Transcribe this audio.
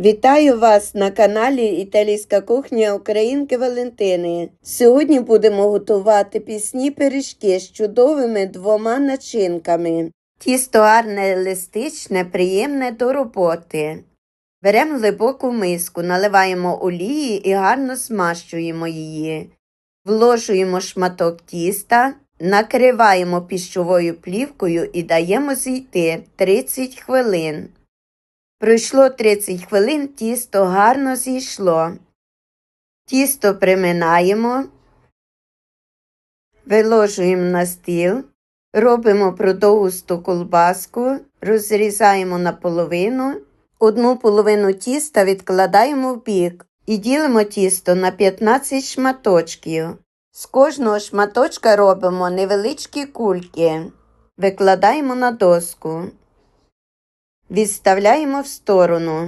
Вітаю вас на каналі Італійська кухня Українки Валентини. Сьогодні будемо готувати пісні пиріжки з чудовими двома начинками. Тісто гарне, еластичне, приємне до роботи. Беремо глибоку миску, наливаємо олії і гарно змащуємо її. Вложуємо шматок тіста, накриваємо піщовою плівкою і даємо зійти 30 хвилин. Пройшло 30 хвилин, тісто гарно зійшло. Тісто приминаємо, виложуємо на стіл, робимо продовгусту колбаску, розрізаємо на половину, одну половину тіста відкладаємо в бік і ділимо тісто на 15 шматочків. З кожного шматочка робимо невеличкі кульки, викладаємо на доску. Відставляємо в сторону.